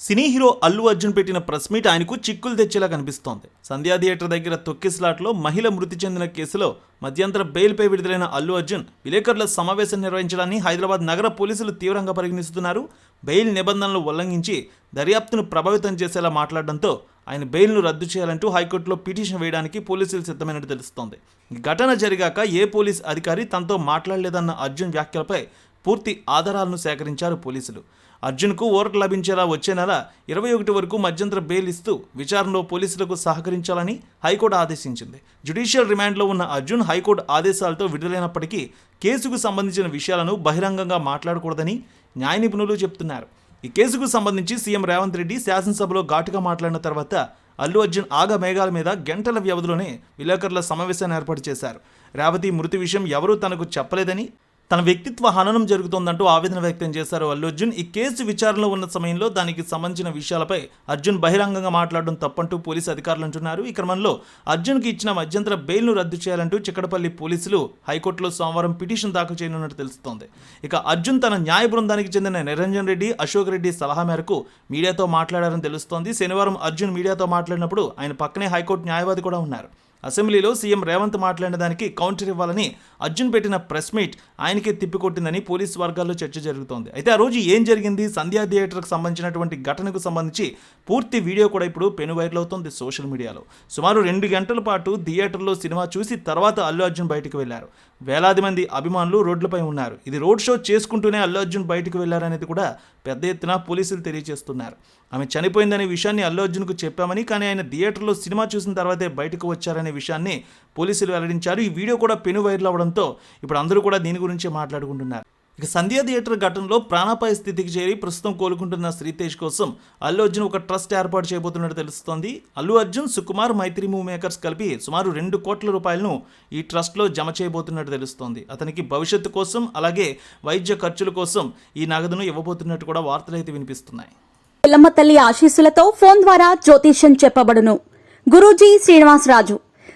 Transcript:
Cine hero Allu Arjun పెట్టిన press meet ఆయనకు చిక్కులు తెచ్చేలా కనిపిస్తోంది. సంధ్యా థియేటర్ దగ్గర తొక్కిస్లాట్లో మహిళ మృతి చెందిన కేసులో మధ్యంతర బెయిల్పై విడుదలైన అల్లు అర్జున్ విలేకరుల సమావేశం నిర్వహించడాన్ని హైదరాబాద్ నగర పోలీసులు తీవ్రంగా పరిగణిస్తున్నారు. బెయిల్ నిబంధనలు ఉల్లంఘించి దర్యాప్తును ప్రభావితం చేసేలా మాట్లాడడంతో ఆయన బెయిల్ను రద్దు చేయాలంటూ హైకోర్టులో పిటిషన్ వేయడానికి పోలీసులు సిద్ధమైనట్టు తెలుస్తోంది. ఘటన జరిగాక ఏ పోలీస్ అధికారి తనతో మాట్లాడలేదన్న అర్జున్ వ్యాఖ్యలపై పూర్తి ఆధారాలను సేకరించారు పోలీసులు. అర్జున్కు ఓరట లభించేలా వచ్చే నెల ఇరవై ఒకటి వరకు మధ్యంతర బెయిల్ ఇస్తూ విచారణలో పోలీసులకు సహకరించాలని హైకోర్టు ఆదేశించింది. జ్యుడిషియల్ రిమాండ్లో ఉన్న అర్జున్ హైకోర్టు ఆదేశాలతో విడుదలైనప్పటికీ కేసుకు సంబంధించిన విషయాలను బహిరంగంగా మాట్లాడకూడదని న్యాయ నిపుణులు చెప్తున్నారు. ఈ కేసుకు సంబంధించి సీఎం రేవంత్ రెడ్డి శాసనసభలో ఘాటుగా మాట్లాడిన తర్వాత అల్లు అర్జున్ ఆగ మేఘాల మీద గంటల వ్యవధిలోనే విలేకరుల సమావేశాన్ని ఏర్పాటు చేశారు. రేవతి మృతి విషయం ఎవరూ తనకు చెప్పలేదని తన వ్యక్తిత్వ హననం జరుగుతోందంటూ ఆవేదన వ్యక్తం చేశారు అల్లు అర్జున్. ఈ కేసు విచారణలో ఉన్న సమయంలో దానికి సంబంధించిన విషయాలపై అర్జున్ బహిరంగంగా మాట్లాడడం తప్పంటూ పోలీసు అధికారులు అంటున్నారు. ఈ క్రమంలో అర్జున్కి ఇచ్చిన మధ్యంతర బెయిల్ను రద్దు చేయాలంటూ చిక్కడపల్లి పోలీసులు హైకోర్టులో సోమవారం పిటిషన్ దాఖలు చేయనున్నట్టు తెలుస్తోంది. ఇక అర్జున్ తన న్యాయ బృందానికి చెందిన నిరంజన్ రెడ్డి అశోక్ రెడ్డి సలహా మేరకు మీడియాతో మాట్లాడారని తెలుస్తోంది. శనివారం అర్జున్ మీడియాతో మాట్లాడినప్పుడు ఆయన పక్కనే హైకోర్టు న్యాయవాది కూడా ఉన్నారు. అసెంబ్లీలో సీఎం రేవంత్ మాట్లాడిన దానికి కౌంటర్ ఇవ్వాలని అర్జున్ పెట్టిన ప్రెస్ మీట్ ఆయనకే తిప్పికొట్టిందని పోలీస్ వర్గాల్లో చర్చ జరుగుతోంది. అయితే ఆ రోజు ఏం జరిగింది? సంధ్యా థియేటర్కి సంబంధించినటువంటి ఘటనకు సంబంధించి పూర్తి వీడియో కూడా ఇప్పుడు పెను వైరల్ అవుతోంది సోషల్ మీడియాలో. సుమారు రెండు గంటల పాటు థియేటర్లో సినిమా చూసి తర్వాత అల్లు అర్జున్ బయటకు వెళ్ళారు వేలాది మంది అభిమానులు రోడ్లపై ఉన్నారు. ఇది రోడ్ షో చేసుకుంటూనే అల్లు అర్జున్ బయటకు వెళ్ళారనేది కూడా పెద్ద ఎత్తున పోలీసులు తెలియజేస్తున్నారు. ఆమె చనిపోయిందనే విషయాన్ని అల్లు అర్జున్కు చెప్పామని కానీ ఆయన థియేటర్లో సినిమా చూసిన తర్వాతే బయటకు వచ్చారనే విషయాన్ని పోలీసులు వెల్లడించారు. ఈ వీడియో కూడా పెను వైరల్ అవడంతో ఇప్పుడు అందరూ కూడా దీని గురించి మాట్లాడుకుంటున్నారు. ఇక సంధ్యా థియేటర్ ఘటనలో ప్రాణాపాయ స్థితికి చేరి ప్రస్తుతం కోలుకుంటున్న శ్రీతేజ్ కోసం అల్లు అర్జున్ ఒక ట్రస్ట్ ఏర్పాటు చేయబోతున్నట్టు తెలుస్తోంది. అల్లు అర్జున్ సుకుమార్ మైత్రి మూవ్ మేకర్స్ కలిపి సుమారు రెండు కోట్ల రూపాయలను ఈ ట్రస్ట్లో జమ చేయబోతున్నట్టు తెలుస్తోంది. అతనికి భవిష్యత్తు కోసం అలాగే వైద్య ఖర్చుల కోసం ఈ నగదును ఇవ్వబోతున్నట్టు కూడా వార్తలు అయితే వినిపిస్తున్నాయి. పిల్లమ్మ తల్లి ఆశీస్సులతో ఫోన్ ద్వారా జ్యోతిష్యం చెప్పబడును. గురూజీ శ్రీనివాసరాజు